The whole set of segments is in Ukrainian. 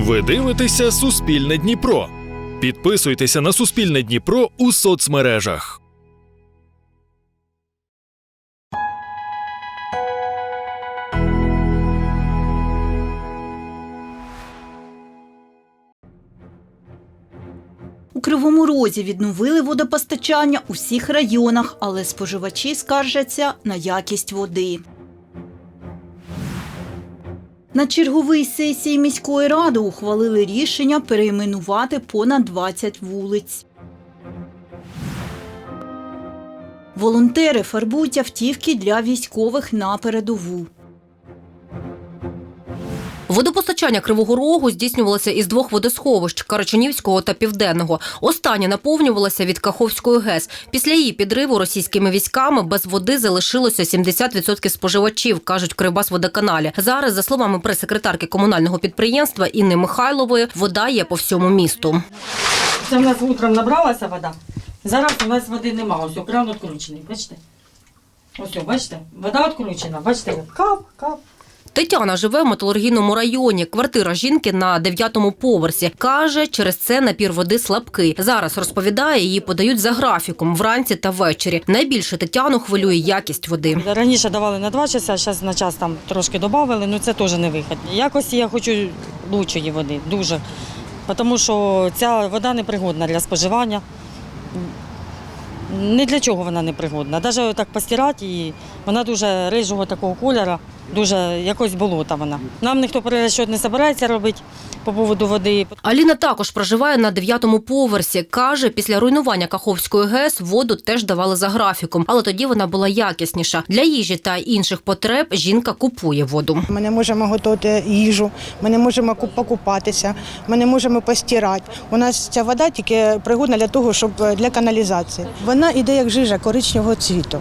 Ви дивитеся Суспільне Дніпро. Підписуйтеся на Суспільне Дніпро у соцмережах. У Кривому Розі відновили водопостачання у всіх районах, але споживачі скаржаться на якість води. На черговій сесії міської ради ухвалили рішення перейменувати понад 20 вулиць. Волонтери фарбують автівки для військових на передову. Водопостачання Кривого Рогу здійснювалося із двох водосховищ Карачунівського та Південного. Останнє наповнювалося від Каховської ГЕС. Після її підриву російськими військами без води залишилося 70% споживачів, кажуть Кривбасводоканалі. Зараз, за словами прес-секретарки комунального підприємства Інни Михайлової, вода є по всьому місту. Це в нас утром набралася вода. Зараз у нас води нема. Ось кран відкручений, бачите? Ось, бачите? Вода відкручена, бачите, кап, кап. Тетяна живе в металургійному районі. Квартира жінки на дев'ятому поверсі. Каже, через це напір води слабкий. Зараз розповідає, її подають за графіком вранці та ввечері. Найбільше Тетяну хвилює якість води. Раніше давали на 2 часа, зараз на час там трошки додали, ну це теж не вихід. Якості я хочу лучшої води, дуже. Тому що ця вода непригодна для споживання. Ні для чого вона не пригодна. Навіть так постирати її, вона дуже рижого такого кольору, дуже якось болота вона. Нам ніхто перерозчет не збирається робити по поводу води. Аліна також проживає на дев'ятому поверсі. Каже, після руйнування Каховської ГЕС воду теж давали за графіком, але тоді вона була якісніша. Для їжі та інших потреб жінка купує воду. Ми не можемо готувати їжу, ми не можемо ку- покупатися, ми не можемо постирати. У нас ця вода тільки пригодна для того, щоб е, для каналізації. Вона йде як жижа коричневого цвіту,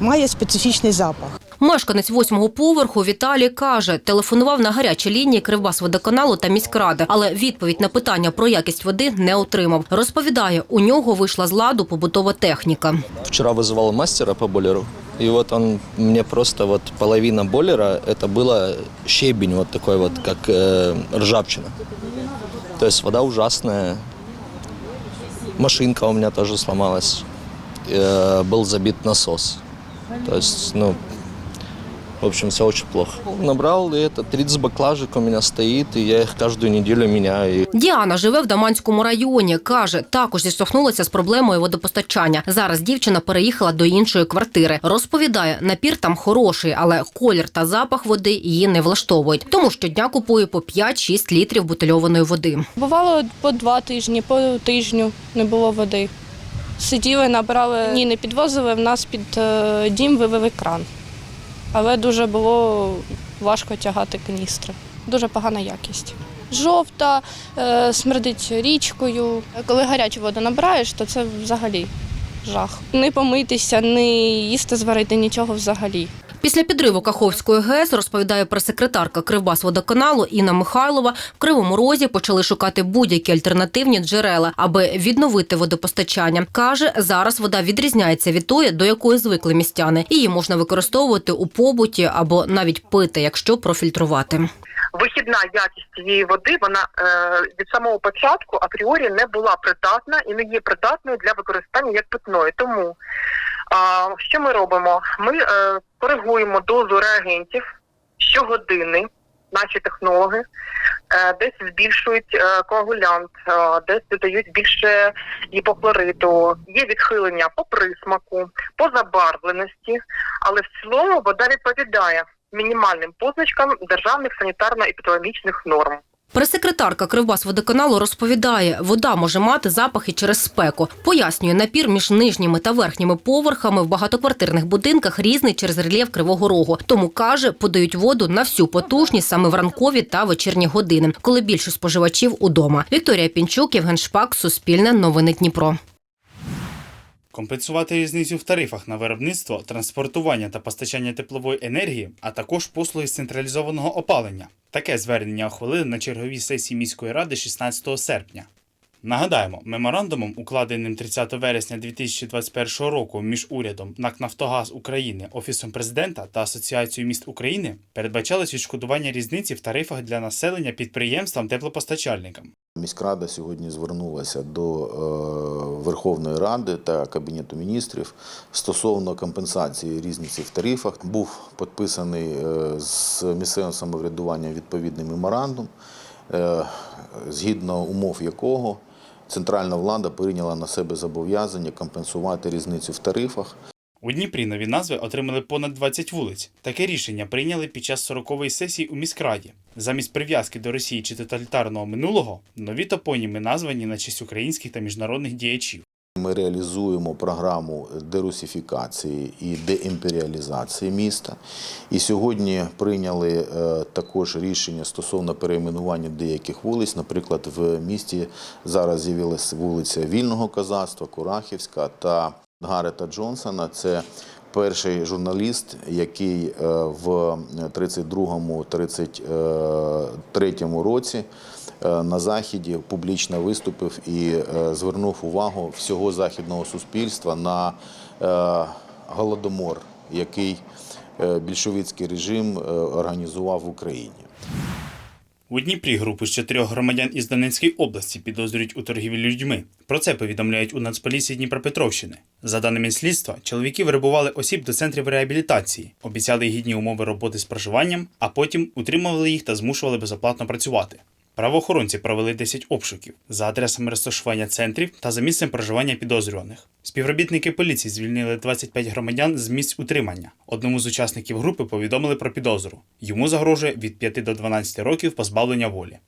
має специфічний запах. Мешканець восьмого поверху Віталій каже, телефонував на гарячі лінії Кривбасводоканалу та міськради, але відповідь на питання про якість води не отримав. Розповідає, у нього вийшла з ладу побутова техніка. Вчера вызывал мастера по бойлеру, и вот он мне просто вот половина бойлера это было щебень вот такой вот, как э, ржавчина. То есть вода ужасная. Машинка у меня тоже сломалась. Э, был забит насос. То есть, ну, в общем, все очень плохо. Набрал, и это 30 баклажек у меня стоит, и я их каждую неделю меняю. Діана живе в Даманському районі. Каже, також зіштовхнулася з проблемою водопостачання. Зараз дівчина переїхала до іншої квартири. Розповідає, напір там хороший, але колір та запах води її не влаштовують. Тому щодня купує по 5-6 літрів бутильованої води. Бувало по два тижні, по тижню не було води. Сиділи, набрали, ні, не підвозили, в нас під е, дім вивели кран. Але дуже було важко тягати каністри. Дуже погана якість. Жовта, е, смердить річкою. Коли гарячу воду набираєш, то це взагалі жах. Не помитися, не їсти зварити, нічого взагалі. Після підриву Каховської ГЕС, розповідає прес-секретарка Кривбасводоканалу Інна Михайлова, в Кривому Розі почали шукати будь-які альтернативні джерела, аби відновити водопостачання. Каже, зараз вода відрізняється від тої, до якої звикли містяни. Її можна використовувати у побуті або навіть пити, якщо профільтрувати. вихідна якість цієї води вона е, від самого початку апріорі не була придатна і не є придатною для використання як питної. Тому а, що ми робимо? Ми е, коригуємо дозу реагентів щогодини. Наші технологи е, десь збільшують е, коагулянт, е, десь додають більше гіпохлориту. Є відхилення по присмаку, по забарвленості, але в цілому вода відповідає мінімальним позначкам державних санітарно-епідемічних норм. Прес-секретарка Кривбасводоканалу розповідає, вода може мати запахи через спеку. Пояснює, напір між нижніми та верхніми поверхами в багатоквартирних будинках різний через рельєф Кривого Рогу. Тому каже, подають воду на всю потужність саме в ранкові та вечірні години, коли більше споживачів удома. Вікторія Пінчук, Євген Шпак, Суспільне, Новини Дніпро. Компенсувати різницю в тарифах на виробництво, транспортування та постачання теплової енергії, а також послуги з централізованого опалення. Таке звернення ухвалили на черговій сесії міської ради 16 серпня. Нагадаємо, меморандумом, укладеним 30 вересня 2021 року між урядом НАК Нафтогаз України, Офісом президента та Асоціацією міст України передбачалось відшкодування різниці в тарифах для населення підприємствам теплопостачальникам. Міськрада сьогодні звернулася до е, Верховної Ради та Кабінету міністрів стосовно компенсації різниці в тарифах. Був підписаний е, з місцевим самоврядуванням відповідний меморандум, е, згідно умов якого центральна влада прийняла на себе зобов'язання компенсувати різницю в тарифах. У Дніпрі нові назви отримали понад 20 вулиць. Таке рішення прийняли під час 40-ї сесії у міськраді. Замість прив'язки до Росії чи тоталітарного минулого нові топоніми названі на честь українських та міжнародних діячів. Ми реалізуємо програму дерусифікації і деімперіалізації міста. І сьогодні прийняли е, також рішення стосовно перейменування деяких вулиць. Наприклад, в місті зараз з'явилася вулиця Вільного козацтва, Курахівська та Гарета Джонсона. Це перший журналіст, який е, в 32-33 році е, на заході публічно виступив і е, звернув увагу всього західного суспільства на е, голодомор, який е, більшовицький режим е, організував в Україні. У Дніпрі групу з чотирьох громадян із Донецької області підозрюють у торгівлі людьми. Про це повідомляють у Нацполіції Дніпропетровщини. За даними слідства, чоловіки вербували осіб до центрів реабілітації, обіцяли гідні умови роботи з проживанням, а потім утримували їх та змушували безоплатно працювати. Правоохоронці провели 10 обшуків за адресами розташування центрів та за місцем проживання підозрюваних. Співробітники поліції звільнили 25 громадян з місць утримання. Одному з учасників групи повідомили про підозру. Йому загрожує від 5 до 12 років позбавлення волі.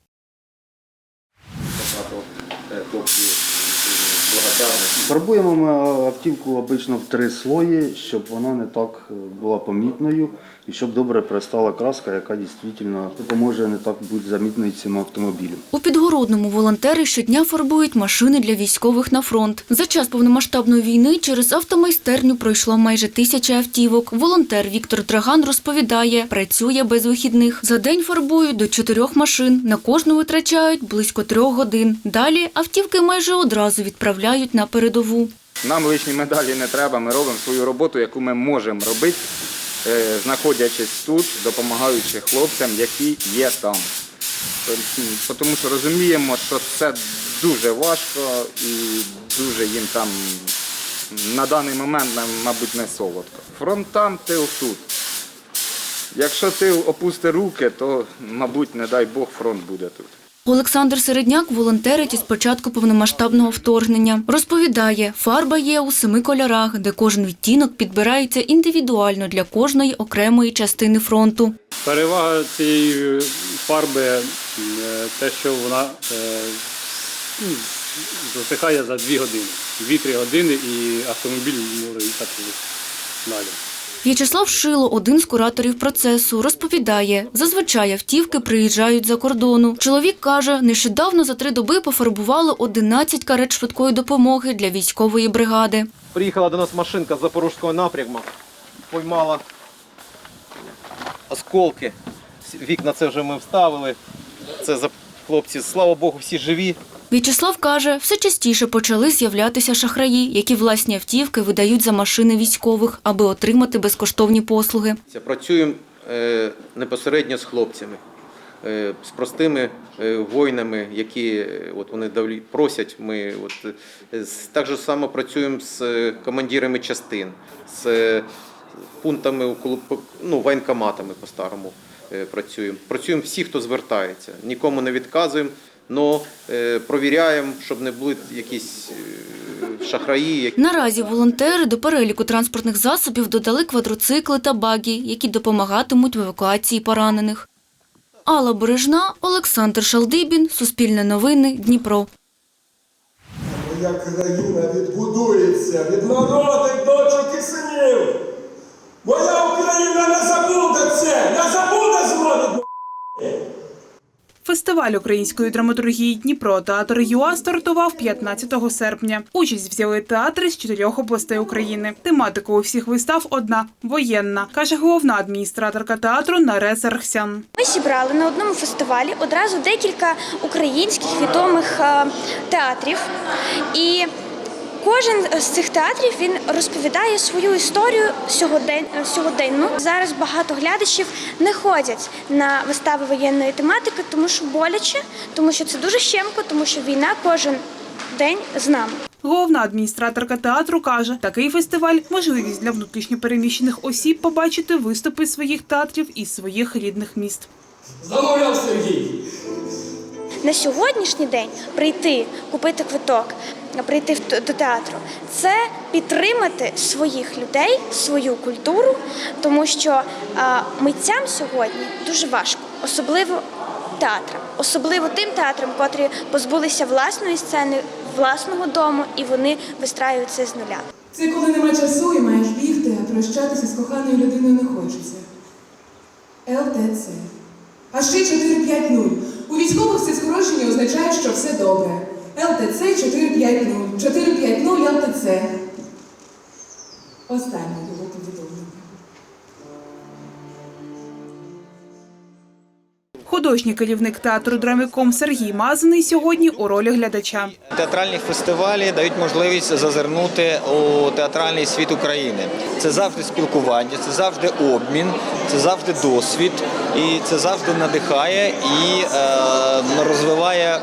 Фарбуємо ми автівку обично в три слої, щоб вона не так е, була помітною і щоб добре пристала краска, яка дійсно допоможе не так бути замітною цим автомобілем. У Підгородному волонтери щодня фарбують машини для військових на фронт. За час повномасштабної війни через автомайстерню пройшло майже тисяча автівок. Волонтер Віктор Драган розповідає, працює без вихідних. За день фарбують до чотирьох машин. На кожну витрачають близько трьох годин. Далі автівки майже одразу відправляють на передову. Нам лишні медалі не треба, ми робимо свою роботу, яку ми можемо робити, е, знаходячись тут, допомагаючи хлопцям, які є там. Тобто, Тому що розуміємо, що це дуже важко і дуже їм там на даний момент, мабуть, не солодко. Фронтам тил тут. Якщо тил опусти руки, то, мабуть, не дай Бог, фронт буде тут. Олександр Середняк волонтерить із початку повномасштабного вторгнення. Розповідає, фарба є у семи кольорах, де кожен відтінок підбирається індивідуально для кожної окремої частини фронту. Перевага цієї фарби е, те, що вона е, ну, засихає за 2 години. 2-3 години і автомобіль може їхати далі. В'ячеслав Шило, один з кураторів процесу, розповідає, зазвичай автівки приїжджають за кордону. Чоловік каже, нещодавно за три доби пофарбували 11 карет швидкої допомоги для військової бригади. Приїхала до нас машинка з Запорізького напрямку, поймала осколки. Вікна це вже ми вставили. Це хлопці, слава Богу, всі живі. В'ячеслав каже, все частіше почали з'являтися шахраї, які власні автівки видають за машини військових, аби отримати безкоштовні послуги. Працюємо е, безпосередньо з хлопцями, е, з простими е, воїнами, які от вони просять. Ми от, так же само працюємо з командирами частин, з пунктами, ну, воєнкоматами по-старому е, працюємо. Працюємо всі, хто звертається. Нікому не відказуємо, але провіряємо, щоб не були якісь е, шахраї, Наразі волонтери до переліку транспортних засобів додали квадроцикли та багі, які допомагатимуть в евакуації поранених. Алла Бережна, Олександр Шалдибін, Суспільне новини, Дніпро. Моя країна відбудується від народних дочок і синів. Моя Україна не забуде це, не забуде згоди. Фестиваль української драматургії Дніпро театр ЮА стартував 15 серпня. Участь взяли театри з чотирьох областей України. Тематика у всіх вистав одна воєнна, каже головна адміністраторка театру Нарес Архсян. Ми зібрали на одному фестивалі одразу декілька українських відомих е, театрів. І кожен з цих театрів він розповідає свою історію сьогоден- сьогоденну. Зараз багато глядачів не ходять на вистави воєнної тематики, тому що боляче, тому що це дуже щемко, тому що війна кожен день з нами. Головна адміністраторка театру каже, такий фестиваль можливість для внутрішньопереміщених осіб побачити виступи своїх театрів із своїх рідних міст. Замовляв Сергій. на сьогоднішній день прийти, купити квиток, прийти до театру це підтримати своїх людей, свою культуру, тому що митцям сьогодні дуже важко, особливо театрам, особливо тим театрам, котрі позбулися власної сцени, власного дому, і вони вистраюють це з нуля. Це коли нема часу і маєш бігти, а прощатися з коханою людиною не хочеться. ЛТЦ. А ще 450. У військових це скорочення означає, що все добре. ЛТЦ 450. 450 ЛТЦ. Останнє було повідомлення. Художній керівник театру драмиком Сергій Мазаний сьогодні у ролі глядача. Театральні фестивалі дають можливість зазирнути у театральний світ України. Це завжди спілкування, це завжди обмін, це завжди досвід, і це завжди надихає і е, розвиває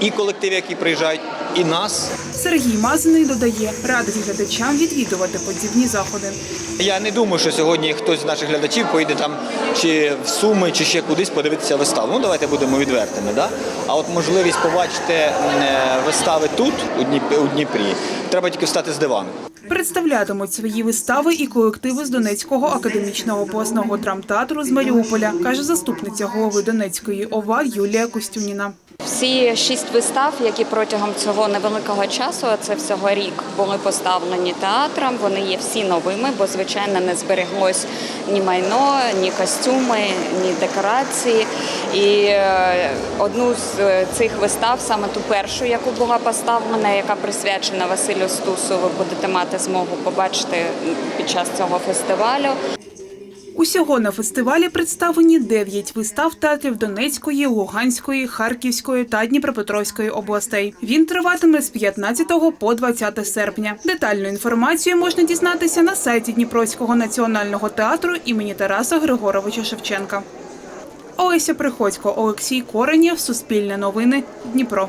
і колектив, які приїжджають, і нас. Сергій Мазаний додає, радить глядачам відвідувати подібні заходи. Я не думаю, що сьогодні хтось з наших глядачів поїде там чи в Суми, чи ще кудись подивитися виставу. Ну давайте будемо відвертими. Да? А от можливість побачити е, вистави тут, у Дніпрі, треба тільки встати з дивану. Представлятимуть свої вистави і колективи з Донецького академічного обласного драмтеатру з Маріуполя, каже заступниця голови Донецької ОВА Юлія Костюніна. Всі шість вистав, які протягом цього невеликого часу, а це всього рік, були поставлені театром. Вони є всі новими, бо звичайно не збереглось ні майно, ні костюми, ні декорації. І е, одну з е, цих вистав, саме ту першу, яку була поставлена, яка присвячена Василю Стусу, ви будете мати змогу побачити під час цього фестивалю. Усього на фестивалі представлені 9 вистав театрів Донецької, Луганської, Харківської та Дніпропетровської областей. Він триватиме з 15 по 20 серпня. Детальну інформацію можна дізнатися на сайті Дніпровського національного театру імені Тараса Григоровича Шевченка. Олеся Приходько, Олексій Коренєв, Суспільне новини, Дніпро.